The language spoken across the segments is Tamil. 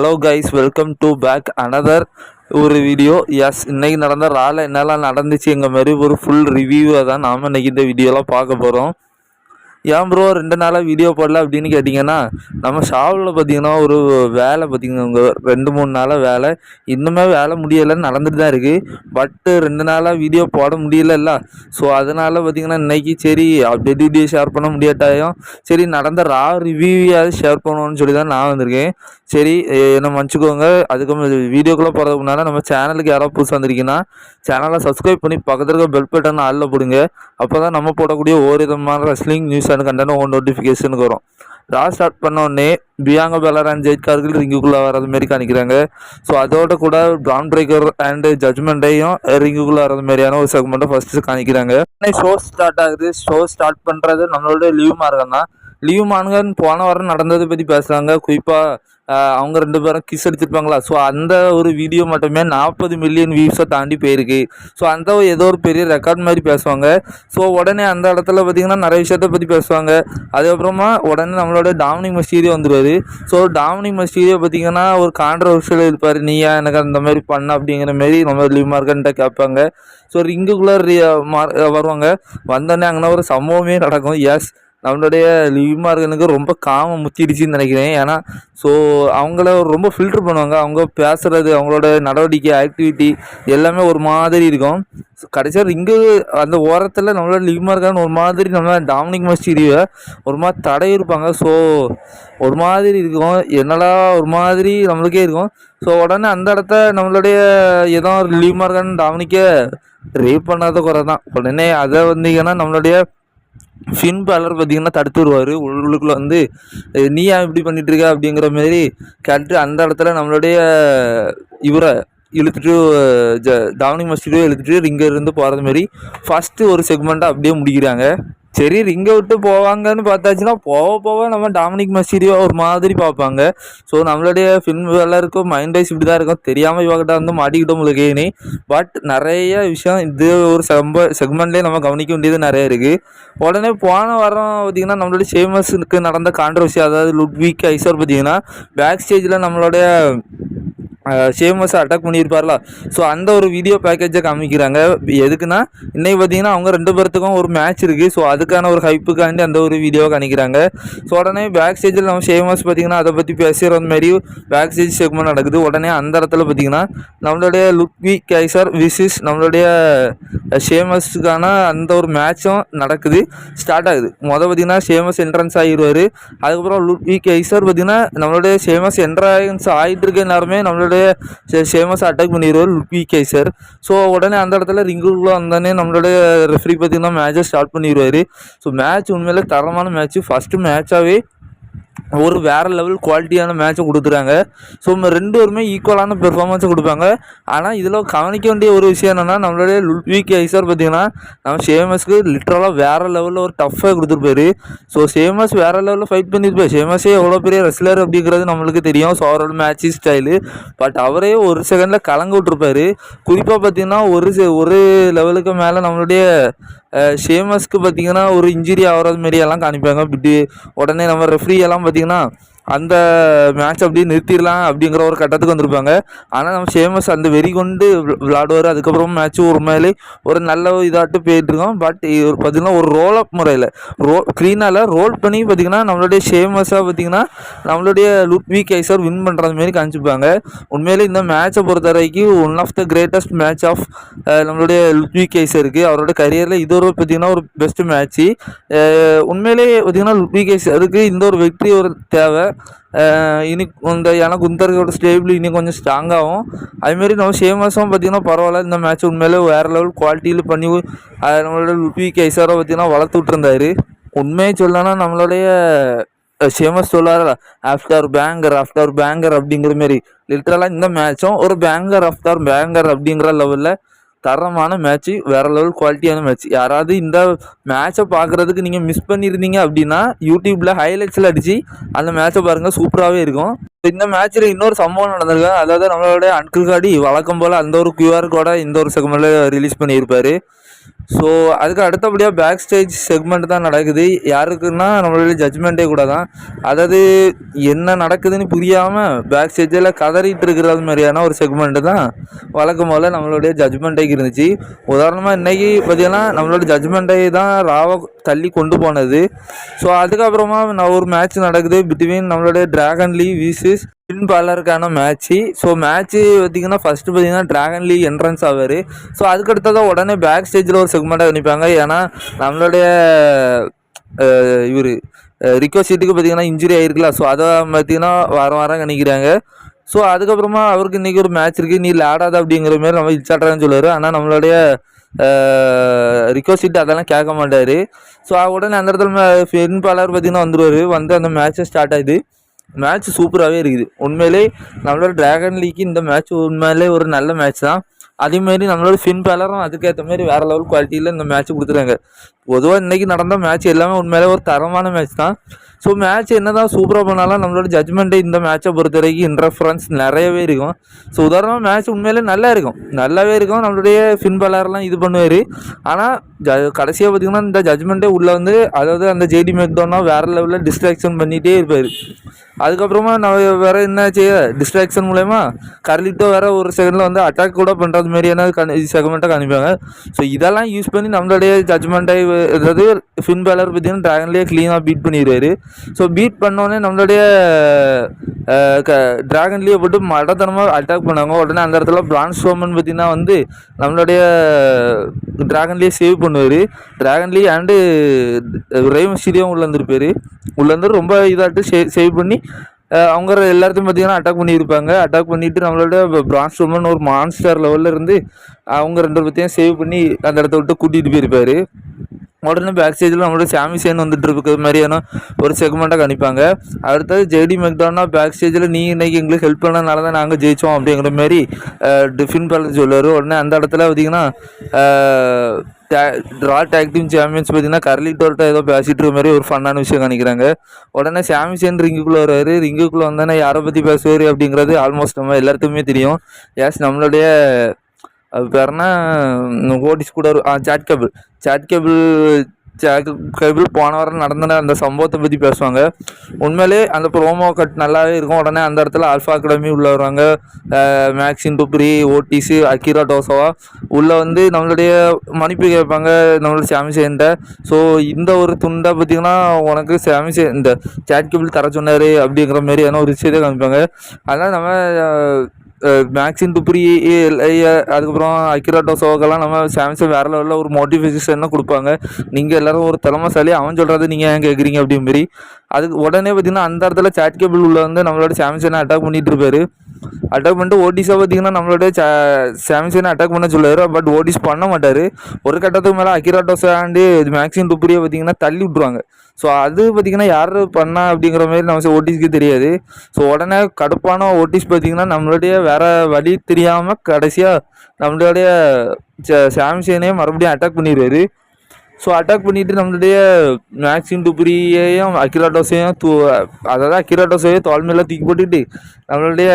Hello guys welcome to back another ஒரு வீடியோ எஸ் இன்னைக்கு நடந்த ரால என்னெல்லாம் நடந்துச்சுங்க மாதிரி ஒரு ஃபுல் ரிவ்யூவை தான் நாம் இன்னைக்கு இந்த வீடியோலாம் பார்க்க போகிறோம் ஏன் ப்ரோ ரெண்டு நாளாக வீடியோ போடல அப்படின்னு கேட்டிங்கன்னா நம்ம ஷாவில் பார்த்திங்கன்னா ஒரு வேலை பார்த்திங்கன்னா ரெண்டு மூணு நாளாக வேலை. இன்னுமே வேலை முடியலைன்னு நடந்துட்டு தான் இருக்குது பட்டு ரெண்டு நாளாக வீடியோ போட முடியலல்ல. ஸோ அதனால் பார்த்தீங்கன்னா இன்றைக்கி சரி அப்டேட் வீடியோ ஷேர் பண்ண முடியாட்டாயும் சரி நடந்த ரா ரிவ்யூவையாவது ஷேர் பண்ணணும்னு சொல்லி தான் நான் வந்திருக்கேன். சரி என்ன மன்னிச்சுக்கோங்க. அதுக்கு வீடியோக்குள்ளே போகிறதுக்கு முன்னால் நம்ம சேனலுக்கு யாராவது புதுசாக வந்திருக்கீங்கன்னா சேனலை சப்ஸ்கிரைப் பண்ணி பக்கத்தில் இருக்க பெல் பட்டன் ஆளில் போடுங்க. அப்போ தான் நம்ம போடக்கூடிய ஒரு விதமான ரெஸ்லிங் நியூஸ் அண்ட் கண்டென்ட் உங்கள் நோட்டிஃபிகேஷனுக்கு வரும். ரா ஸ்டார்ட் பண்ண உடனே பியாங்க பெலர் அண்ட் ஜெயிட்கார்கள் ரிங்குக்குள்ளே வர்றது மாரி காணிக்கிறாங்க ஸோ அதோட கூட ப்ரான் பிரேக்கர் அண்ட் ஜட்மெண்ட்டையும் ரிங்குக்குள்ளே வர்றது மாதிரியான ஒரு செக்மெண்ட்டை ஃபஸ்ட்டு காணிக்கிறாங்க ஷோ ஸ்டார்ட் ஆகுது. ஷோ ஸ்டார்ட் பண்ணுறது நம்மளோட லீவ் மார்க்கம் தான். லீவ் மான்கன் போன வாரம் நடந்ததை பற்றி பேசுகிறாங்க குறிப்பாக அவங்க ரெண்டு பேரும் கிஸ் அடிச்சிருப்பாங்களா ஸோ அந்த ஒரு வீடியோ மட்டுமே நாற்பது மில்லியன் வியூஸை தாண்டி போயிருக்கு. ஸோ அந்த ஏதோ ஒரு பெரிய ரெக்கார்ட் மாதிரி பேசுவாங்க. ஸோ உடனே அந்த இடத்துல பார்த்தீங்கன்னா நிறைய விஷயத்த பற்றி பேசுவாங்க. அதுக்கப்புறமா உடனே நம்மளோட டாமினிக் மஸ்டீரியோ வந்துடுவார் ஸோ டாமினிக் மஸ்டீரியோ பார்த்தீங்கன்னா ஒரு கான்ட்ரவர்ஷியல் இருப்பார். நீயா எனக்கு அந்த மாதிரி பண்ண? அப்படிங்கிற மாரி நம்ம லீவ் மார்க்கன்ட்ட கேட்பாங்க. ஸோ ரிங்குக்குள்ளே மார்க் வருவாங்க. வந்தோடனே அங்கே ஒரு சம்பவமே நடக்கும். எஸ் நம்மளுடைய லிவ் ரொம்ப காமம் முத்திடுச்சுன்னு நினைக்கிறேன். ஏன்னா ஸோ அவங்கள ரொம்ப ஃபில்டர் பண்ணுவாங்க. அவங்க பேசுகிறது அவங்களோட நடவடிக்கை ஆக்டிவிட்டி எல்லாமே ஒரு மாதிரி இருக்கும். கடைசியாக இங்கே அந்த ஓரத்தில் நம்மளோட லிவ் ஒரு மாதிரி நம்ம டாமினிக் மஸ்டீரியை ஒரு மாதிரி தடை இருப்பாங்க. ஸோ ஒரு மாதிரி இருக்கும். என்னடா ஒரு மாதிரி நம்மளுக்கே இருக்கும். ஸோ உடனே அந்த இடத்த நம்மளுடைய ஏதோ லிவ் மார்கன் டாமினிக்கை ரேப் பண்ணாத குறை தான் உடனே அதை வந்தீங்கன்னா நம்மளுடைய ஃபின் பாலர் பார்த்தீங்கன்னா தடுத்து வருவார் உள்ளுக்குள்ளே வந்து நீ ஏன் இப்படி பண்ணிட்டு இருக்க அப்படிங்கிற மாதிரி கேட்டு அந்த இடத்துல நம்மளுடைய இவரை இழுத்துட்டு ஜ டாமினிக் மஸ்டியோ இழுத்துட்டு இங்கேருந்து இருந்து போகிறது மாதிரி ஃபஸ்ட்டு ஒரு செக்மெண்ட்டாக அப்படியே முடிக்கிறாங்க. சரி ரிங்கை விட்டு போவாங்கன்னு பார்த்தாச்சுன்னா போக போக நம்ம டாமினிக் மசீரியோ ஒரு மாதிரி பார்ப்பாங்க. ஸோ நம்மளுடைய ஃபில்ம் எல்லாருக்கும் மைண்ட் வைஸ் இப்படி தான் இருக்கும். தெரியாமல் இவகிட்ட வந்து மாட்டிக்கிட்டோம் உங்களுக்கு பட் நிறைய விஷயம் இது ஒரு செம்ப செக்மெண்ட்லேயே நம்ம கவனிக்க வேண்டியது நிறைய இருக்குது உடனே போன வாரம் பார்த்திங்கன்னா நம்மளுடைய ஷேமஸுக்கு நடந்த கான்ட்ரவர்சி அதாவது லுட்விக் ஐசர் பார்த்திங்கன்னா பேக் ஸ்டேஜில் நம்மளுடைய ஷேமஸை அட்டாக் பண்ணியிருப்பார்ல ஸோ அந்த ஒரு வீடியோ பேக்கேஜை காமிக்கிறாங்க. எதுக்குன்னா இன்னைக்கு பார்த்தீங்கன்னா அவங்க ரெண்டு பேர்த்துக்கும் ஒரு மேட்ச் இருக்குது ஸோ அதுக்கான ஒரு ஹைப்புக்காண்டி அந்த ஒரு வீடியோவை காணிக்கிறாங்க ஸோ உடனே பேக் ஸ்டேஜில் நம்ம ஷேமஸ் பார்த்தீங்கன்னா அதை பற்றி பேசுகிற மாதிரி பேக் ஸ்டேஜ் செக்மெண்ட் நடக்குது. உடனே அந்த இடத்துல பார்த்தீங்கன்னா நம்மளுடைய லுக்வி கைசர் விசிஸ் நம்மளுடைய ஷேமஸுக்கான அந்த ஒரு மேட்சும் நடக்குது. ஸ்டார்ட் ஆகுது. மொதல் பார்த்தீங்கன்னா ஷேமஸ் என்ட்ரன்ஸ் ஆகிடுவார் அதுக்கப்புறம் லுக்வி கைசர் பார்த்தீங்கன்னா நம்மளுடைய ஷேமஸ் என்ட்ரன்ஸ் ஆகிட்டு இருக்க நேரமே நம்மளுடைய ஷேமஸ் அட்டாக் பண்ணிடுவார் லுக்வி கைசர் ஸோ உடனே அந்த இடத்துல ரிங்குக்குள்ளே வந்தோடனே நம்மளுடைய ரெஃப்ரி பார்த்தீங்கன்னா மேட்சை ஸ்டார்ட் பண்ணிடுவார் ஸோ மேட்ச் உண்மையிலே தரமான மேட்ச் ஃபஸ்ட்டு மேட்சாகவே ஒரு வேறு லெவல் குவாலிட்டியான மேட்சை கொடுத்துறாங்க ஸோ ரெண்டு பேருமே ஈக்குவலான பெர்ஃபார்மன்ஸை கொடுப்பாங்க. ஆனால் இதில் கவனிக்க வேண்டிய ஒரு விஷயம் என்னென்னா நம்மளுடைய லுட்விக் ஐசர் பார்த்தீங்கன்னா நம்ம ஷேமஸ்க்கு லிட்ரலாக வேறு லெவலில் ஒரு டஃப்பாக கொடுத்துருப்பாரு ஸோ ஷேமஸ் வேறு லெவலில் ஃபைட் பண்ணியிருப்பார் ஷேமஸே எவ்வளோ பெரிய ரெஸ்லர் அப்படிங்கிறது நம்மளுக்கு தெரியும். ஸோ அவரோட மேட்சி ஸ்டைலு பட் அவரே ஒரு செகண்டில் கலங்க விட்ருப்பாரு குறிப்பாக பார்த்தீங்கன்னா ஒரு செ- ஒரு லெவலுக்கு மேலே நம்மளுடைய ஷேமஸ்க்கு பார்த்தீங்கன்னா ஒரு இன்ஜுரி ஆகிறது மாரி எல்லாம் காணிப்பாங்க பிட்டு உடனே நம்ம ரெஃப்ரி எல்லாம் பார்த்தீங்கன்னா அந்த மேட்ச் அப்படியே நிறுத்திடலாம் அப்படிங்கிற ஒரு கட்டத்துக்கு வந்திருப்பாங்க. ஆனால் நம்ம ஷேமஸ் அந்த வெறி கொண்டு விளாடுவார் அதுக்கப்புறம் மேட்ச் ஒரு மேலே ஒரு நல்ல இதாட்டு போயிட்டுருக்கோம் பட் பார்த்தீங்கன்னா ஒரு ரோல் அப் முறையில். ரோ க்ளீனால் ரோல் பண்ணி பார்த்தீங்கன்னா நம்மளுடைய ஷேமஸாக பார்த்தீங்கன்னா நம்மளுடைய லுட்வி கைசர் வின் பண்ணுறது மாரி காமிச்சிருப்பாங்க உண்மையிலே இந்த மேட்சை பொறுத்த வரைக்கும் one of the greatest match of நம்மளுடைய லுட்வி கைசருக்கு அவரோட கரியரில் இது ஒரு பார்த்திங்கன்னா ஒரு பெஸ்ட் மேட்ச்சு உண்மையிலே பார்த்தீங்கன்னா லுட்வி கைசருக்கு இந்த ஒரு வெற்றி ஒரு தேவை. இனி இந்த ஏன்னா குந்தர்கோட ஸ்டேபிள் இனி கொஞ்சம் ஸ்ட்ராங்காகும் அதுமாரி நம்ம ஷேமஸும் பார்த்தீங்கன்னா பரவாயில்ல. இந்த மேட்ச் உண்மையிலே வேறு லெவல் குவாலிட்டியில் பண்ணி நம்மளோட லுபி கைசரை பார்த்தீங்கன்னா வளர்த்து விட்டுருந்தாரு. உண்மையை சொல்லனா நம்மளுடைய ஷேமஸ் சொல்லாரா ஆஃப்டர் பேங்கர் ஆஃப்டர் பேங்கர் அப்படிங்கிற மாரி லிட்ரலாக இந்த மேட்சும் ஒரு பேங்கர் ஆஃப்டர் பேங்கர் அப்படிங்கிற லெவலில் தரமான மேட்ச்சு வேறு லெவல் குவாலிட்டியான மேட்ச் யாராவது இந்த மேட்சை பார்க்குறதுக்கு நீங்கள் மிஸ் பண்ணியிருந்தீங்க அப்படின்னா யூடியூப்பில் ஹைலைட்ஸில் அடித்து அந்த மேட்சை பாருங்கள் சூப்பராகவே இருக்கும். இந்த மேட்ச்சில் இன்னொரு சம்பவம் நடந்திருக்கு? அதாவது நம்மளோட அன்கிள் காடி வழக்கம் போல் அந்த ஒரு கியூஆர் கோடை இந்த ஒரு செகமெண்டில் ரிலீஸ் பண்ணியிருப்பார். ஸோ அதுக்கு அடுத்தபடியாக பேக் ஸ்டேஜ் செக்மெண்ட் தான் நடக்குது. யாருக்குன்னா நம்மளுடைய ஜட்ஜ்மெண்ட்டே கூட தான் அதாவது என்ன நடக்குதுன்னு புரியாமல் பேக் ஸ்டேஜில் கதறிட்டு இருக்கிறது மாதிரியான ஒரு செக்மெண்ட்டு தான் வழக்கம் போல் நம்மளுடைய ஜட்ஜ்மெண்ட்டே இருந்துச்சு. உதாரணமாக இன்றைக்கி பார்த்தீங்கன்னா நம்மளோட ஜட்ஜ்மெண்ட்டை தான் ராவை தள்ளி கொண்டு போனது. ஸோ அதுக்கப்புறமா நான் ஒரு மேட்ச் நடக்குது பிட்வீன் நம்மளுடைய டிராகன் லீ விசிஸ் பின் பாலருக்கான மேட்ச்சு ஸோ மேட்ச்சு பார்த்தீங்கன்னா ஃபஸ்ட்டு பார்த்தீங்கன்னா டிராகன் லீக் என்ட்ரன்ஸ் ஆவார். ஸோ அதுக்கடுத்ததான் உடனே பேக் ஸ்டேஜில் ஒரு செக்மெண்ட்டாக நினைப்பாங்க ஏன்னா நம்மளுடைய இவர் ரிக்கோ சீட்டுக்கு பார்த்தீங்கன்னா இன்ஜுரி ஆயிருக்குல்ல. ஸோ அதை பார்த்தீங்கன்னா வாரம் வாரம் கணிக்கிறாங்க. ஸோ அதுக்கப்புறமா அவருக்கு இன்றைக்கி ஒரு மேட்ச் இருக்குது நீ விளையாடாத அப்படிங்கிற மாதிரி நம்ம இச்சாட்டுறான்னு சொல்லுவார். ஆனால் நம்மளுடைய ரிக்கோ சீட்டு அதெல்லாம் கேட்க மாட்டார். ஸோ உடனே அந்த இடத்துல ஃபென் பாலர் பார்த்தீங்கன்னா வந்துடுவார் வந்து அந்த மேட்ச்சை ஸ்டார்ட் ஆகுது. மேட்ச் சூப்பராகவே இருக்குது. உண்மையிலே நம்மளோட டிராகன் லீக்கு இந்த மேட்ச் உண்மையிலே ஒரு நல்ல மேட்ச் தான். அதேமாரி நம்மளோட ஃபின் பேலரும் அதுக்கேற்ற மாதிரி வேறு லெவல் குவாலிட்டியில் இந்த மேட்ச் கொடுத்துருக்காங்க பொதுவாக இன்றைக்கி நடந்த மேட்ச் எல்லாமே உண்மையிலே ஒரு தரமான மேட்ச் தான். ஸோ மேட்ச் என்ன தான் சூப்பராக பண்ணாலும் நம்மளோட ஜட்மெண்ட்டு இந்த மேட்சை பொறுத்த வரைக்கும் இன்டர்ஃபரன்ஸ் நிறையவே இருக்கும். ஸோ உதாரணமாக மேட்ச் உண்மையிலே நல்லா இருக்கும். நல்லாவே இருக்கும். நம்மளுடைய ஃபின் இது பண்ணுவார். ஆனால் ஜ கடைசியாக பார்த்திங்கன்னா இந்த ஜட்மெண்ட்டே உள்ளே வந்து அதாவது அந்த ஜேடி மேக்டோனா வேறு லெவலில் டிஸ்ட்ராக்ஷன் பண்ணிகிட்டே இருப்பார். அதுக்கப்புறமா நான் வேறு என்ன செய்ய டிஸ்ட்ராக்ஷன் மூலயமா கர்லிட்டோ வேறு ஒரு செகண்டில் வந்து அட்டாக் கூட பண்ணுறது மாதிரியான கண் செகமெண்ட்டை காமிப்பாங்க. ஸோ இதெல்லாம் யூஸ் பண்ணி நம்மளுடைய ஜட்மெண்ட்டை அதாவது ஃபின் பேலர் பார்த்தீங்கன்னா ட்ராகன்லேயே க்ளீனாக பீட் பண்ணிடுவார். ஸோ பீட் பண்ணோடனே நம்மளுடைய க ட்ராகன்லேயே போட்டு மடத்தனமாக அட்டாக் பண்ணாங்க. உடனே அந்த இடத்துல பிரான்ஸ் ஷோமன் பார்த்தீங்கன்னா வந்து நம்மளுடைய ட்ராகன்லேயே சேவ் பண்ணுவார். ட்ராகன்லேயே அண்டு ரேவ் ஸ்டீடியம் உள்ளே வந்துருப்பார். உள்ளேருந்து ரொம்ப இதாகிட்டு சே சேவ் பண்ணி அவங்க எல்லாத்தையும் பார்த்தீங்கன்னா அட்டாக் பண்ணியிருப்பாங்க. அட்டாக் பண்ணிவிட்டு நம்மளோட பிரான்ஸ் ரோமன் ஒரு மான்ஸ்டர் லெவலில் இருந்து அவங்க ரெண்டு பேர்த்தையும் சேவ் பண்ணி அந்த இடத்த விட்டு கூட்டிகிட்டு போயிருப்பார். உடனே பேக் ஸ்டேஜில் நம்மளோட சாமி சேன் வந்துட்டு இருக்கிற மாதிரியான ஒரு செக்மெண்ட்டாக கணிப்பாங்க. அடுத்தது ஜெடி மெக்டானா பேக் ஸ்டேஜில் நீ இன்றைக்கி எங்களுக்கு ஹெல்ப் பண்ணனால தான் நாங்கள் ஜெயித்தோம் அப்படிங்கிற மாதிரி டிஃபின் பேலர் சொல்லுவார். உடனே அந்த இடத்துல பார்த்தீங்கன்னா ட்ரா டேக் டீம் சாம்பியன்ஸ் பார்த்தீங்கன்னா கர்லிட்டோர்ட்ட ஏதோ பேசிகிட்டு இருக்க மாதிரி ஒரு ஃபன்னான விஷயம் காணிக்கிறாங்க உடனே சாமி சேன் ரிங்குக்குள்ளே வருவார். ரிங்குக்குள்ளே வந்தோடனே யாரை பற்றி பேசுவார் அப்படிங்கிறது ஆல்மோஸ்ட் நம்ம எல்லாருக்குமே தெரியும். எஸ் நம்மளுடைய அது பேர்னா ஓடிஸ் கூட ஆ Chad Gable Chad Gable Chad Gable போன வாரம் நடந்த அந்த சம்பவத்தை பற்றி பேசுவாங்க. உண்மையிலே அந்த ப்ரோமோ கட் நல்லாவே இருக்கும். உடனே அந்த இடத்துல ஆல்ஃபா அகாடமி உள்ளே வருவாங்க. மேக்ஸின் டுப்ரி ஓடிஸு அக்கீரா டோசோவா உள்ளே வந்து நம்மளுடைய மன்னிப்பு கேட்பாங்க. நம்மளோட சேர்ந்த. ஸோ இந்த ஒரு துண்டை பார்த்திங்கன்னா உனக்கு சாமி இந்த சாட் கேபிள் தர சொன்னார் அப்படிங்கிற மாதிரியான ஒரு விஷயத்தை காமிப்பாங்க. அதனால் நம்ம மேக்ஸின் துப்ரி அதுக்கப்புறம் அக்கிரா டோசோக்கெல்லாம் நம்ம சாம்சங் வேறு லெவலில் ஒரு மோட்டிவேஷன் கொடுப்பாங்க. நீங்கள் எல்லோரும் ஒரு தலைமைசாலி அவன் சொல்கிறது நீங்கள் ஏன் கேட்குறீங்க அப்படின் மாரி. அதுக்கு உடனே பார்த்தீங்கன்னா அந்த இடத்துல சாட் கேபிள் உள்ள வந்து நம்மளோட சாம்சங்கை அட்டாக் பண்ணிகிட்டு இருப்பார். அட்டாக் பண்ணிட்டு ஓடிஸாக பார்த்தீங்கன்னா நம்மளோட சாம்சங்கை அட்டாக் பண்ண சொல்லுவார் பட் ஓடிஸ் பண்ண மாட்டார். ஒரு கட்டத்துக்கு மேலே அக்கிராட்டோஸாண்டு மேக்ஸின் துப்ரியை பார்த்தீங்கன்னா தள்ளி விட்ருவாங்க ஸோ அது பார்த்திங்கன்னா யார் பண்ணா அப்படிங்கிற மாதிரி நம்ம ஓட்டிஸ்க்கு தெரியாது. ஸோ உடனே கடுப்பான ஓட்டிஸ் பார்த்திங்கன்னா நம்மளுடைய வேறு வழி தெரியாமல் கடைசியாக நம்மளுடைய சாம்சங்கனே மறுபடியும் அட்டாக் பண்ணிடுவார். ஸோ அட்டாக் பண்ணிவிட்டு நம்மளுடைய மேக்ஸின் டுப்ரியையும் அக்கிராடோஸையும் தூ அதாவது அக்கிராடோஸையும் தோல்மையெல்லாம் தூக்கி போட்டுக்கிட்டு நம்மளுடைய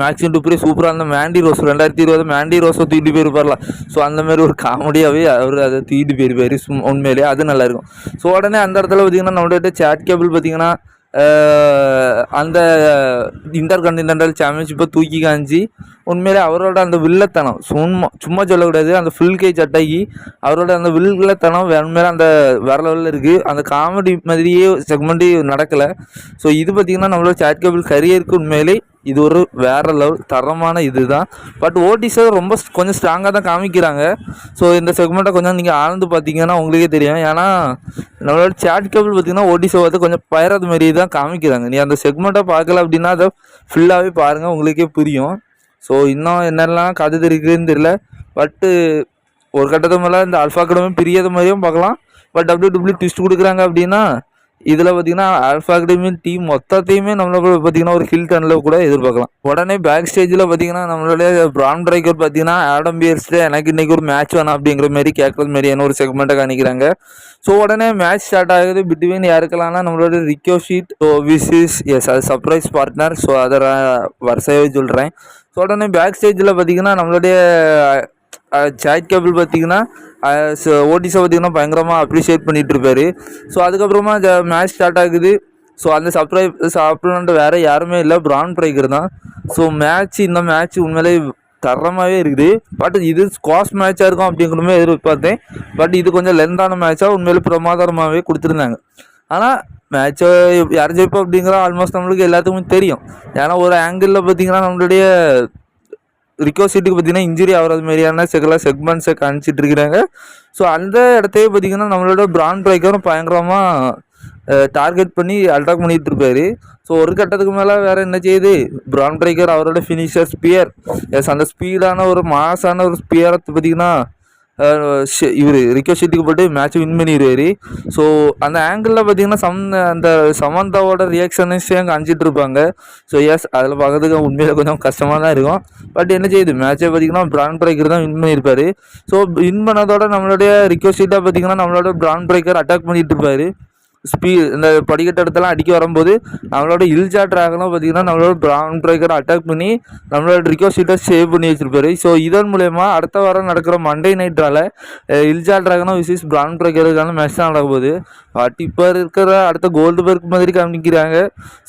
மேக்ஸின் டூப்ரி சூப்பராக இருந்த மேண்டி ரோஸ் ரெண்டாயிரத்தி இருபது மேண்டி ரோஸை தூக்கிட்டு போயிருப்பார்ல. ஸோ அந்த மாதிரி ஒரு காமெடியாகவே அவர் அதை தூக்கிட்டு போயிருப்பார் உண்மையிலேயே அது நல்லாயிருக்கும் ஸோ உடனே அந்த இடத்துல பார்த்திங்கன்னா நம்மள்ட்ட சேட் கேபிள் பார்த்திங்கன்னா அந்த இன்டர் கண்டினென்டல் சாம்பியன்ஷிப்பை தூக்கி காஞ்சி உண்மையிலே அவரோட அந்த வில்லத்தனம் சும்மா சும்மா சொல்லக்கூடாது அந்த ஃபுல் கேஜ் சட்டைக்கு அவரோட அந்த வில்லத்தனம் உண்மையிலே அந்த வேற லெவலில் இருக்குது அந்த காமெடி மாதிரியே செக்மெண்ட்டு நடக்கலை. ஸோ இது பார்த்திங்கன்னா நம்மளோட சேட் கேபிள் கரியருக்கு உண்மையிலே இது ஒரு வேறு லெவல் தரமான இது தான் பட் ஓடிஸை ரொம்ப கொஞ்சம் ஸ்ட்ராங்காக தான் காமிக்கிறாங்க. ஸோ இந்த செக்மெண்ட்டை கொஞ்சம் நீங்கள் ஆழ்ந்து பார்த்தீங்கன்னா உங்களுக்கே தெரியும். ஏன்னா நம்மளோட சேட் கேபிள் பார்த்தீங்கன்னா ஓடிஸை வந்து கொஞ்சம் பயறது மாரி தான் காமிக்கிறாங்க. நீ அந்த செக்மெண்ட்டை பார்க்கல அப்படின்னா அதை ஃபுல்லாகவே பாருங்கள் உங்களுக்கே புரியும். ஸோ இன்னும் என்னெல்லாம் கதை இருக்குதுன்னு தெரியல. பட்டு ஒரு கட்டத்து மேலே இந்த அல்ஃபா கடமை பிரியது மாதிரியும் பார்க்கலாம். பட் டபிள்யூ டபிள்யூ ட்விஸ்ட் கொடுக்குறாங்க அப்படின்னா இதில் பார்த்தீங்கன்னா ஆல்ஃபா அகாடமி டீம் மொத்தத்தையுமே நம்மளோட பார்த்தீங்கன்னா ஒரு ஹில் டனில் கூட எதிர்பார்க்கலாம். உடனே பேக் ஸ்டேஜில் பார்த்தீங்கன்னா நம்மளுடைய பிரான் ட்ரைக்கர் பார்த்தீங்கன்னா ஆடம் பியர்ஸ்ட்டு எனக்கு இன்னைக்கு ஒரு மேட்ச் வேணும் அப்படிங்கிற மாதிரி கேட்குறது மாதிரியான ஒரு செக்மெண்ட்டை காணிக்கிறாங்க ஸோ உடனே மேட்ச் ஸ்டார்ட் ஆகுது. பிட்வீன் யாருக்கலாம்னா நம்மளோட Ricochet so versus S அது சர்ப்ரைஸ் பார்ட்னர் ஸோ அதை வரிசையாகவே சொல்கிறேன் ஸோ உடனே பேக் ஸ்டேஜில் பார்த்தீங்கன்னா நம்மளுடைய சேட் கேபிள் பார்த்தீங்கன்னா ஓடிஸை பார்த்தீங்கன்னா பயங்கரமாக அப்ரிஷியேட் பண்ணிகிட்ருப்பாரு ஸோ அதுக்கப்புறமா மேட்ச் ஸ்டார்ட் ஆகுது. ஸோ அந்த சப்ரைஸ் அப்ளண்ட் வேறு யாருமே இல்லை. பிரான் பிரேக்கர் தான். ஸோ மேட்ச் இந்த மேட்ச் உண்மையிலே தரமாகவே இருக்குது. பட் இது ஸ்குவாஷ் மேட்சாக இருக்கும் அப்படிங்கிற மாதிரி எதிர்பார்த்தேன். பட் இது கொஞ்சம் லென்த்தான மேட்சாக உண்மையிலே பிரமாதமாகவே கொடுத்துருந்தாங்க. ஆனால் மேட்ச்சை யார் ஜெயிப்போம் அப்படிங்கிற ஆல்மோஸ்ட் நம்மளுக்கு எல்லாத்துக்குமே தெரியும். ஏன்னா ஒரு ஆங்கிளில் பார்த்தீங்கன்னா நம்மளுடைய ரிக்கோ சீட்டுக்கு பார்த்தீங்கன்னா இன்ஜுரி ஆகிறது மாதிரியான சில செக்மெண்ட்ஸை காமிச்சிட்டு இருக்கிறாங்க. ஸோ அந்த இடத்தையே பார்த்தீங்கன்னா நம்மளோட பிராண்ட் பிரேக்கரும் பயங்கரமாக டார்கெட் பண்ணி அட்டாக் பண்ணிட்டு இருப்பாரு. ஸோ ஒரு கட்டத்துக்கு மேலே வேறு என்ன செய்யுது பிரான் பிரேக்கர் அவரோட ஃபினிஷர் ஸ்பியர் எஸ் அந்த ஸ்பீடான ஒரு மாசான ஒரு ஸ்பியரை பார்த்தீங்கன்னா இவர் ரிக்கோ ஷெட்டிக்கு போட்டு மேட்ச் வின் பண்ணிடுவார் ஸோ அந்த ஆங்கிளில் பார்த்தீங்கன்னா சம் அந்த சமந்தாவோட ரியாக்ஷன்ஸையும் அங்கே அஞ்சிட்டு இருப்பாங்க. ஸோ எஸ் அதில் பார்க்கறதுக்கு உண்மையில் கொஞ்சம் கஷ்டமாக தான் இருக்கும். பட் என்ன செய்யுது? மேட்ச்சை பார்த்தீங்கன்னா பிராண்ட் பிரேக்கர் தான் வின் பண்ணியிருப்பார் ஸோ வின் பண்ணதோட நம்மளுடைய ரிக்கோ ஷீட்டாக பார்த்தீங்கன்னா நம்மளோட பிராண்ட் பிரேக்கர் அட்டாக் பண்ணிட்டு இருப்பார். ஸ்பீ இந்த படிக்கட்டு இடத்தெல்லாம் அடிக்க வரும்போது நம்மளோட இல்ஜா ட்ராகனும் பார்த்தீங்கன்னா நம்மளோட ப்ரௌன் ட்ரைக்கரை அட்டாக் பண்ணி நம்மளோட ரிக்கோ சீட்டை சேவ் பண்ணி வச்சிருப்பாரு. ஸோ இதன் மூலயமா அடுத்த வாரம் நடக்கிற மண்டே நைட்ரால இல்ஜா ட்ராகனும் விசிஸ் ப்ரௌன் ட்ரைக்கருக்கான மேட்ச் தான் நடக்க போகுது. பட் இப்போ இருக்கிற அடுத்த கோல்டு பர்க் மாதிரி காமிக்கிறாங்க.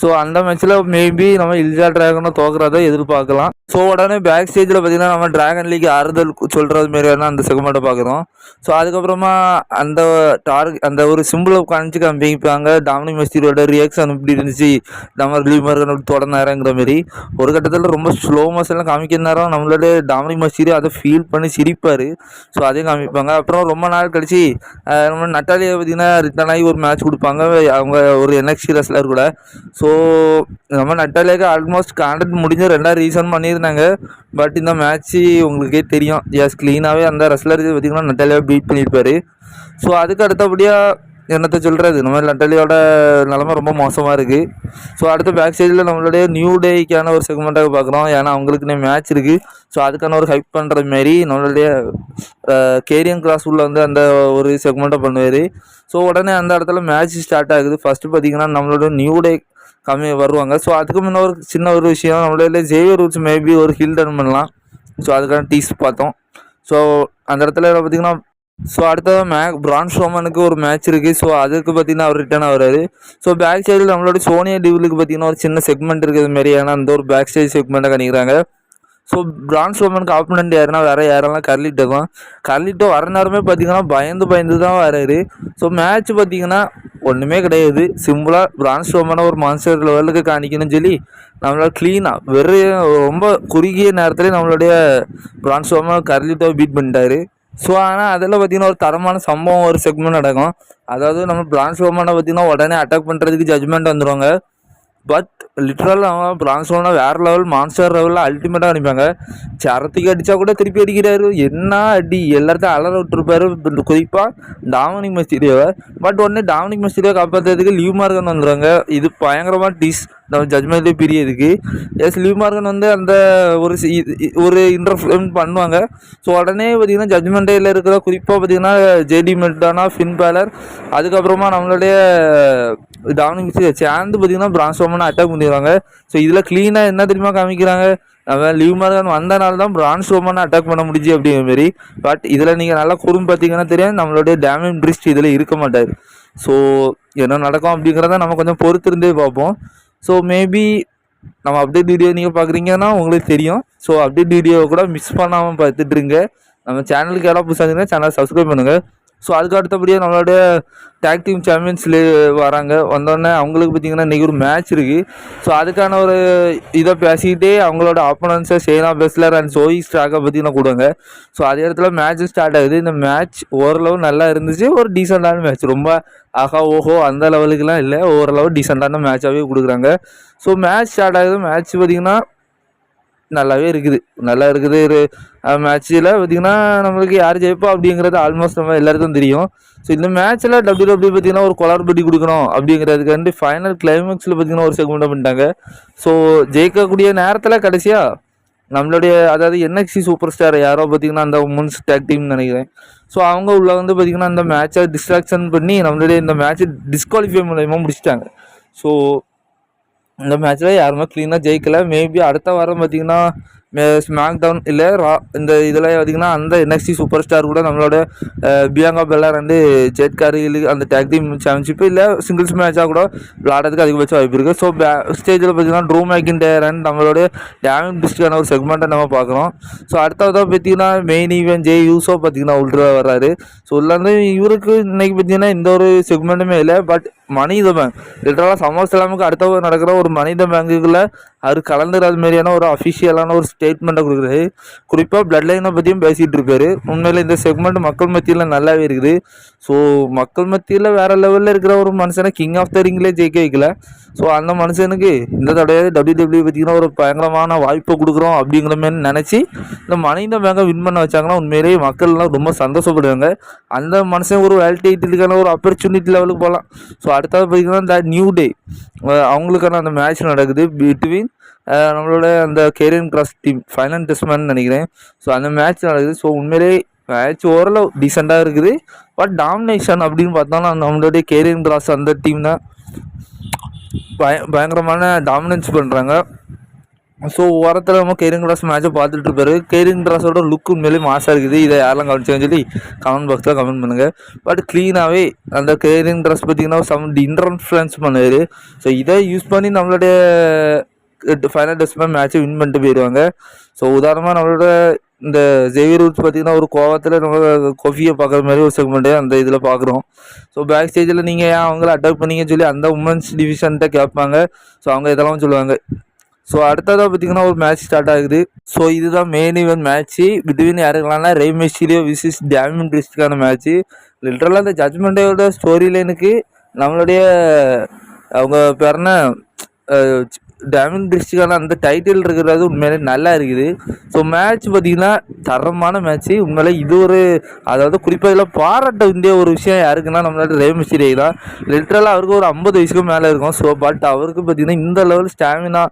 ஸோ அந்த மேட்ச்சில் மேபி நம்ம இல்ஜா ட்ராகனை தோக்குறத எதிர்பார்க்கலாம். ஸோ உடனே பேக் ஸ்டேஜில் பார்த்தீங்கன்னா நம்ம ட்ராகன் லீக் ஆறுதல் சொல்கிறது மாதிரியான அந்த செக்மெண்ட்டை பார்க்குறோம். ஸோ அதுக்கப்புறமா அந்த டார்க் அந்த ஒரு சிம்பிளை காமிச்சு காமிப்பாங்க டாமினிக் மெஸ்டிரோட ரியாக்ஷன் இப்படி இருந்துச்சு? நம்ம ரிலீவ் தொடர்ந்து தொடர்ந்தாருங்கிற மாதிரி. ஒரு கட்டத்தில் ரொம்ப ஸ்லோ மோஷன்லாம் காமிக்கிற நேரம் நம்மளோட டாமினிக் மெஸ்டிரோ அதை ஃபீல் பண்ணி சிரிப்பார். ஸோ அதையும் காமிப்பாங்க. அப்புறம் ரொம்ப நாள் கழிச்சு நம்ம நட்டாலியை பார்த்தீங்கன்னா ரிட்டர்ன் ஆகி ஒரு மேட்ச் கொடுப்பாங்க. அவங்க ஒரு என்எக்ஸ்டி ரெஸ்லர் கூட. ஸோ நம்ம நட்டாலியாக்கு ஆல்மோஸ்ட் கான்ட்ராக்ட் முடிஞ்ச ரெண்டாவது ரீசன் பண்ணியிருந்தாங்க. பட் இந்த மேட்ச்சு உங்களுக்கே தெரியும். எஸ் க்ளீனாகவே அந்த ரெஸ்லர் பார்த்தீங்கன்னா நட்டாலியாக பீட் பண்ணியிருப்பாரு. ஸோ அதுக்கு அடுத்தபடியாக என்னத்தை சொல்கிறது இந்த மாதிரி நட்டாலியோட நிலமை ரொம்ப மோசமாக இருக்குது ஸோ அடுத்த பேக் சைடில் நம்மளுடைய நியூ டேக்கான ஒரு செக்மெண்ட்டாக பார்க்குறோம். ஏன்னா அவங்களுக்குன்னே மேட்ச் இருக்குது ஸோ அதுக்கான ஒரு ஹைப் பண்ணுற மாரி நம்மளுடைய கேரியன் கிராஸ் உள்ள வந்து அந்த ஒரு செக்மெண்ட்டை பண்ணுவார். ஸோ உடனே அந்த இடத்துல மேட்ச் ஸ்டார்ட் ஆகுது. ஃபஸ்ட்டு பார்த்தீங்கன்னா நம்மளோட நியூ டே கம்மி வருவாங்க. ஸோ அதுக்கு முன்னே ஒரு சின்ன ஒரு விஷயம் நம்மளோட ஜேவியர் ரூட்ஸ் மேபி ஒரு ஹில் டர்ன் பண்ணலாம். ஸோ அதுக்கான டீஸ் பார்த்தோம். ஸோ அந்த இடத்துல பார்த்தீங்கன்னா ஸோ அடுத்தது மே பிரான்ஸ் ரோமனுக்கு ஒரு மேட்ச் இருக்குது ஸோ அதுக்கு பார்த்தீங்கன்னா அவர் ரிட்டர்ன் ஆகிறாரு. ஸோ பேக் சைடில் நம்மளோட சோனியா டிவிலுக்கு பார்த்தீங்கன்னா ஒரு சின்ன செக்மெண்ட் இருக்குது மாதிரியான அந்த ஒரு பேக் ஸ்டேஜ் செக்மெண்ட்டை கணிக்கிறாங்க ஸோ பிரான்ஸ் ஷோமனுக்கு ஆப்பனண்ட் யாருன்னா வேற யாரெல்லாம்? கர்லிட்டோ தான். கர்லிட்டோ வர நேரமே பார்த்தீங்கன்னா பயந்து பயந்து தான் வராரு. ஸோ மேட்ச் பார்த்தீங்கன்னா ஒன்றுமே கிடையாது. சிம்பிளாக பிரான்ஸ் ரோமனை ஒரு மான்ஸ்டர் லெவலுக்கு காணிக்கணும்னு சொல்லி நம்மளால் க்ளீனாக வெறும் ரொம்ப குறுகிய நேரத்துலேயே நம்மளுடைய பிரான்ஸ் ஷோமனை கர்லிட்டோ பீட் பண்ணிட்டாரு. ஸோ ஆனால் அதில் பார்த்தீங்கன்னா ஒரு தரமான சம்பவம் ஒரு செக்மெண்ட் நடக்கும். அதாவது நம்ம பிரான்ஸ் ரோமனை பார்த்தீங்கன்னா உடனே அட்டாக் பண்ணுறதுக்கு ஜட்மெண்ட் வந்துடுவாங்க பட் லிட்ரல் அவன் பிரான்ஸ் ரோமனை வேறு லெவல் மான்ஸ்டர் லெவலில் அல்டிமேட்டாக அனுப்பாங்க சரத்துக்கு அடித்தா கூட திருப்பி அடிக்கிறாரு. என்ன அடி? எல்லாத்தையும் அலற விட்டுருப்பாரு. குறிப்பாக டாமினிக் மெஸ்டீரியோவை பட் உடனே டாமினிக் மெஸ்டீரியோ காப்பாற்றுறதுக்கு லீவ் மார்க்கன் வந்துடுவாங்க இது பயங்கரமாக டிஸ் நம்ம ஜட்மெண்ட்லேயே இருக்குது எஸ் லீவ் மார்க்கன் வந்து அந்த ஒரு ஒரு இன்டர்ஃபியன் பண்ணுவாங்க. ஸோ உடனே பார்த்தீங்கன்னா ஜட்மெண்ட்டில் இருக்கிற குறிப்பாக பார்த்தீங்கன்னா ஜேடி மெல்டானா ஃபின் பேலர் அதுக்கப்புறமா நம்மளுடைய டாமினிக் சேர்ந்து பார்த்தீங்கன்னா பிரான்ஸ்டோமனை அட்டாக் பண்ணிடுவாங்க. ஸோ இதில் க்ளீனாக என்ன தெரியுமா காமிக்கிறாங்க? அவன் லீவ் மார்கன் வந்தனால தான் பிரான்ஸ் ரோமனை அட்டாக் பண்ண முடிஞ்சு அப்படிங்கிற மாரி. பட் இதில் நீங்கள் நல்லா குறும் பார்த்தீங்கன்னா தெரியும் நம்மளுடைய டேமேஜ் பிரிஸ்ட் இதில் இருக்க மாட்டார். ஸோ என்ன நடக்கும் அப்படிங்கிறத நம்ம கொஞ்சம் பொறுத்திருந்தே பார்ப்போம். ஸோ மேபி நம்ம அப்டேட் வீடியோ நீங்கள் பார்க்குறீங்கன்னா உங்களுக்கு தெரியும். ஸோ அப்டேட் வீடியோவை கூட மிஸ் பண்ணாமல் பார்த்துட்ருங்க நம்ம சேனலுக்கு யாராவது புதுசாக இருந்தீங்கன்னா சேனலை சப்ஸ்கிரைப் பண்ணுங்கள் ஸோ அதுக்கு அடுத்தபடியாக நம்மளோட டேக் டீம் சாம்பியன்ஸில் வராங்க. வந்தோடனே அவங்களுக்கு பார்த்திங்கன்னா இன்றைக்கி ஒரு மேட்ச் இருக்குது ஸோ அதுக்கான ஒரு இதை பேசிக்கிட்டே அவங்களோட ஆப்போனன்ஸை சேனா பெஸ்லர் அண்ட் சோயி ஸ்டாக்கை பார்த்தீங்கன்னா கொடுங்க. ஸோ அதே இடத்துல மேட்ச் ஸ்டார்ட் ஆகுது. இந்த மேட்ச் ஓரளவு நல்லா இருந்துச்சு. ஒரு டீசெண்டான மேட்ச் ரொம்ப ஆஹா ஓஹோ அந்த லெவலுக்குலாம் இல்லை. ஓரளவு டீசெண்டான மேட்சாகவே கொடுக்குறாங்க. ஸோ மேட்ச் ஸ்டார்ட் ஆகுது. மேட்ச் பார்த்திங்கன்னா நல்லாவே இருக்குது. நல்லா இருக்குது. ஒரு மேட்ச்சில் பார்த்திங்கன்னா நம்மளுக்கு யார் ஜெயிப்பா அப்படிங்கிறது ஆல்மோஸ்ட் நம்ம எல்லாருக்கும் தெரியும். ஸோ இந்த மேட்ச்சில் டபிள்யூ டபிள்யூ பார்த்திங்கன்னா ஒரு கொலார்படி கொடுக்கணும் அப்படிங்கிறதுக்காண்டி ஃபைனல் கிளைமேக்ஸில் பார்த்திங்கன்னா ஒரு செக்மெண்ட்டை பண்ணிட்டாங்க. ஸோ ஜெயிக்கக்கூடிய நேரத்தில் கடைசியாக நம்மளுடைய அதாவது என்எக்சி சூப்பர் ஸ்டார் யாரோ பார்த்தீங்கன்னா அந்த உமன்ஸ் டேக் டீம்னு நினைக்கிறேன். ஸோ அவங்க உள்ள வந்து பார்த்திங்கன்னா அந்த மேட்சை டிஸ்ட்ராக்ஷன் பண்ணி நம்மளுடைய இந்த மேட்ச்சை டிஸ்குவாலிஃபை மூலயமா முடிச்சிட்டாங்க. ஸோ இந்த மேட்ச்சில் யாருமே க்ளீனாக ஜெயிக்கலை. மேபி அடுத்த வாரம் பார்த்திங்கன்னா ஸ்மாக் டவுன் இல்லை ரா இந்த இதில் பார்த்திங்கன்னா அந்த என்எஸ்டி சூப்பர் ஸ்டார் கூட நம்மளோட பியாங்கா பெல்லா ரெண்டு ஜெட்காரிகளுக்கு அந்த டேக் டீம் சாம்பியன்ஷிப் இல்லை சிங்கிள்ஸ் மேட்சாக கூட விளாடுறதுக்கு அதிகபட்ச வாய்ப்பு இருக்குது ஸோ பே ஸ்டேஜில் பார்த்திங்கன்னா ட்ரூ மேக்கின்டர் அண்ட் நம்மளோட டேமிங் டிஸ்ட்ரிக்டான ஒரு செக்மெண்ட்டை நம்ம பார்க்குறோம் ஸோ அடுத்ததாக பார்த்திங்கன்னா மெயின் ஈவென்ட் ஜே யூஸோ பார்த்திங்கன்னா உள்ள வர்றாரு. ஸோ உள்ளேருந்து இவருக்கு இன்றைக்கி பார்த்திங்கன்னா எந்த ஒரு செக்மெண்ட்டுமே இல்லை. பட் மனித பேங்க் லிட்டரலாக சமஸ்தலாமுக்கு அடுத்த நடக்கிற ஒரு மனித பேங்குக்குள்ள அவர் கலந்துறது மாதிரியான ஒரு அஃபிஷியலான ஒரு ஸ்டேட்மெண்ட்டை கொடுக்குறாரு. குறிப்பாக பிளட் லைனை பற்றியும் பேசிகிட்டு இருக்காரு உண்மையில் இந்த செக்மெண்ட் மக்கள் மத்தியில் நல்லாவே இருக்குது. ஸோ மக்கள் மத்தியில் வேறு லெவலில் இருக்கிற ஒரு மனுஷனை கிங் ஆஃப் த ரிங்லேயே ஜெயிக்க வைக்கல. ஸோ அந்த மனுஷனுக்கு இந்த தடையாவது டபிள்யூ டபிள்யூ பார்த்தீங்கன்னா ஒரு பயங்கரமான வாய்ப்பை கொடுக்குறோம் அப்படிங்கிற மாதிரி நினச்சி இந்த மனித பேங்கை வின் பண்ண வச்சாங்கன்னா உண்மையிலேயே மக்கள்லாம் ரொம்ப சந்தோஷப்படுவாங்க. அந்த மனுஷன் ஒரு வேல்டேட்டுக்கான ஒரு ஆப்பர்ச்சுனிட்டி லெவலுக்கு போகலாம் ஸோ அடுத்தது பார்த்தீங்கன்னா இந்த நியூ டே அவங்களுக்கான அந்த மேட்ச் நடக்குது பிட்வீன் நம்மளோட அந்த Karrion Kross team final Testament நினைக்கிறேன். ஸோ அந்த மேட்ச் நடக்குது. ஸோ உண்மையிலே மேட்ச் ஓரளவு டீசெண்டாக இருக்குது. பட் டாமினேஷன் அப்படின்னு பார்த்தோம்னா நம்மளுடைய கேரியன் கிராஸ் அந்த டீம் தான். பய பயங்கரமான டாமினன்ஸ் பண்ணுறாங்க ஸோ ஓரத்தில் நம்ம கேரிங் கிளாஸ் மேட்ச்சை பார்த்துட்டு இருப்பாரு. கேரிங் கிளாஸோட லுக் உண்மையிலேயே மாசாக இருக்குது. இதை யாரெல்லாம் கவனிச்சுன்னு சொல்லி கமெண்ட் பாக்ஸில் கமெண்ட் பண்ணுங்கள் பட் க்ளீனாகவே அந்த கேரிங் ட்ரெஸ் பார்த்திங்கன்னா சம் இன்டர்ஃப்ளன்ஸ் பண்ணுவார். ஸோ இதை யூஸ் பண்ணி நம்மளுடைய ஃபைனல் டெஸ்ட் மேட்சை வின் பண்ணிட்டு போயிடுவாங்க ஸோ உதாரணமாக நம்மளோட இந்த ஜெவியர் ரூட்ஸ் பார்த்திங்கன்னா ஒரு கோவத்தில் நம்ம கொஃபியை பார்க்குற மாதிரி ஒரு செக்மெண்ட்டு அந்த இதில் பார்க்குறோம். ஸோ பேக் ஸ்டேஜில் நீங்கள் ஏன் அவங்கள அட்டாக் பண்ணீங்கன்னு சொல்லி அந்த உமன்ஸ் டிவிஷன்கிட்ட கேட்பாங்க. ஸோ அவங்க இதெல்லாம் சொல்லுவாங்க. ஸோ அடுத்ததாக பார்த்தீங்கன்னா ஒரு மேட்ச் ஸ்டார்ட் ஆகுது. ஸோ இதுதான் மெயின் ஈவெண்ட் மேட்ச்சு பிட்வீன் யாருக்கலாம்னா ரே மெஸ்டீரியோ விசிஸ் டேமின் கிறிஸ்டுக்கான மேட்ச்சு லிட்ரலாக அந்த ஜட்மெண்ட்டோட ஸ்டோரி லைனுக்கு நம்மளுடைய அவங்க பேர்னா டேமிங் டிஸ்ட்ரிக்டான அந்த டைட்டில் இருக்கிறது உண்மையிலே நல்லா இருக்குது. ஸோ மேட்ச் பார்த்திங்கன்னா தரமான மேட்ச்சு உண்மையிலே இது ஒரு அதாவது குறிப்பாக இதில் பாராட்ட வேண்டிய ஒரு விஷயம் யாருக்குன்னா நம்மளால ரே தான். லிட்ரலாக அவருக்கு ஒரு ஐம்பது வயசுக்கு மேலே இருக்கும். ஸோ பட் அவருக்கு பார்த்திங்கன்னா இந்த லெவல் ஸ்டாமினா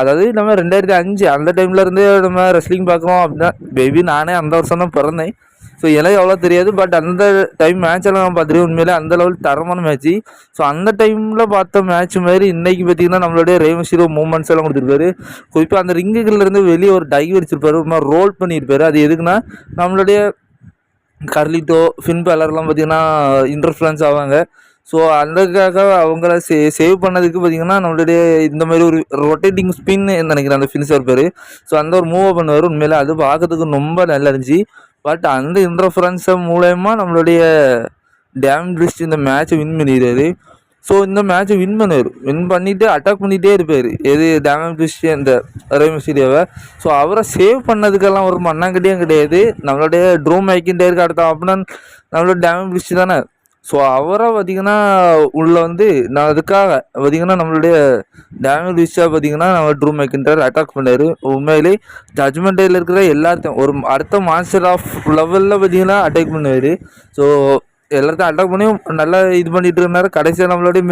அதாவது நம்ம ரெண்டாயிரத்தி அஞ்சு அந்த டைம்லேருந்து நம்ம ரெஸ்லிங் பார்க்குறோம் அப்படின்னா பேபி நானே அந்த வருஷம் தான் பிறந்தேன். ஸோ எல்லாம் அவ்வளோ தெரியாது பட் அந்த டைம் மேட்ச் எல்லாம் நான் பார்த்துருக்கேன் உண்மையிலே அந்த லெவல் தரமான மேட்ச்சு ஸோ அந்த டைமில் பார்த்த மேட்ச் மாதிரி இன்றைக்கி பார்த்தீங்கன்னா நம்மளுடைய ரேமஷீரோ மூமெண்ட்ஸ் எல்லாம் கொடுத்துருப்பாரு. குறிப்பாக அந்த ரிங்குகள்லேருந்து வெளியே ஒரு டைவ் அடிச்சிருப்பாரு ஒரு மாதிரி ரோல் பண்ணியிருப்பாரு. அது எதுக்குன்னா நம்மளுடைய கர்லிட்டோ ஃபின் பேலர்லாம் பார்த்திங்கன்னா இன்டர்ஃப்ளன்ஸ் ஆவாங்க. ஸோ அதுக்காக அவங்கள சே சேவ் பண்ணதுக்கு பார்த்திங்கன்னா நம்மளுடைய இந்த மாதிரி ஒரு ரொட்டேட்டிங் ஸ்பின் நினைக்கிறேன் அந்த ஃபினிஷர் பேர். ஸோ அந்த ஒரு மூவ் பண்ணுவார். உண்மையிலே அது பார்க்கறதுக்கு ரொம்ப நல்லா இருந்துச்சு. பட் அந்த இன்டர்ஃபரன்ஸை மூலயமா நம்மளுடைய டேம் லிஸ்ட் இந்த மேட்ச்சை வின் பண்ணிடுறாரு ஸோ இந்த மேட்ச்சை வின் பண்ணுவார் வின் பண்ணிவிட்டு அட்டாக் பண்ணிகிட்டே இருப்பார். எது டேமேஜ் லிஸ்ட் இந்த ரேமிஸ்டீரியாவை ஸோ அவரை சேவ் பண்ணதுக்கெல்லாம் ஒரு மண்ணாங்கட்டியும் கிடையாது. நம்மளுடைய ட்ரூம் மேக்கிண்டே இருக்க அடுத்த அப்படின்னா நம்மளோட டேமேஜ் லிஸ்ட் தானே. ஸோ அவரை பார்த்திங்கன்னா உள்ள வந்து நான் அதுக்காக பார்த்திங்கன்னா நம்மளுடைய டேமேஜ் விஷயம் பார்த்திங்கன்னா நம்ம ட்ரூ மேக்கின்றார் அட்டாக் பண்ணார். உண்மையிலே ஜட்மெண்ட் டேயில் இருக்கிற எல்லாத்தையும் ஒரு அடுத்த மாஸ்டர் ஆஃப் லெவலில் பார்த்திங்கன்னா அட்டாக் பண்ணுவார். ஸோ எல்லாத்தையும் அட்டாக் பண்ணி நல்லா இது பண்ணிட்டு இருந்தாரு. கடைசியாக நம்மளோட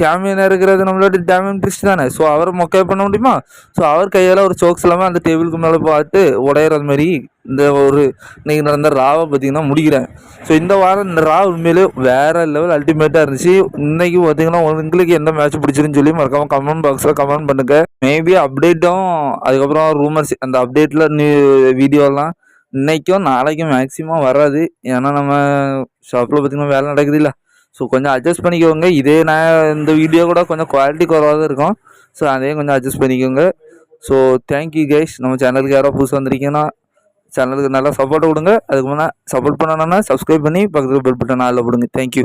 சாமியனாக இருக்கிறது நம்மளோட டேமன் ட்ரிஸ்ட் தானே. ஸோ அவரை மொக்கைய பண்ண முடியுமா? ஸோ அவர் கையால் ஒரு சோக்ஸ் இல்லாமல் அந்த டேபிளுக்கு மேலே பார்த்து உடையிறது மாதிரி இந்த ஒரு இன்றைக்கி நடந்த ராவை பார்த்தீங்கன்னா முடிக்கிறேன். ஸோ இந்த வாரம் இந்த ரா உண்மையிலே வேறு லெவல் அல்டிமேட்டாக இருந்துச்சு. இன்றைக்கி பார்த்தீங்கன்னா உங்களுக்கு எந்த மேட்ச் பிடிச்சிருன்னு சொல்லி மறக்காமல் கமெண்ட் பாக்ஸில் கமெண்ட் பண்ணுங்கள் மேபி அப்டேட்டும் அதுக்கப்புறம் ரூமர்ஸ் அந்த அப்டேட்டில் நியூ வீடியோலாம் இன்றைக்கும் நாளைக்கும் மேக்ஸிமம் வராது. ஏன்னா நம்ம ஷாப்பில் பார்த்திங்கன்னா வேலை நடக்குது இல்லை ஸோ கொஞ்சம் அட்ஜஸ்ட் பண்ணிக்கோங்க. இதே நான் இந்த வீடியோ கூட கொஞ்சம் குவாலிட்டி குறவாக தான் இருக்கும். ஸோ அதையும் கொஞ்சம் அட்ஜஸ்ட் பண்ணிக்கோங்க. ஸோ தேங்க்யூ கைஸ் நம்ம சேனலுக்கு யாரோ புதுசு வந்திருக்கீங்கன்னா சேனலுக்கு நல்லா சப்போர்ட் கொடுங்க. அதுக்கு முன்னே சப்போர்ட் பண்ணணும்னா சப்ஸ்கிரைப் பண்ணி பக்கத்தில் பெல் பட்டன் ஆளில் போடுங்க. தேங்க்யூ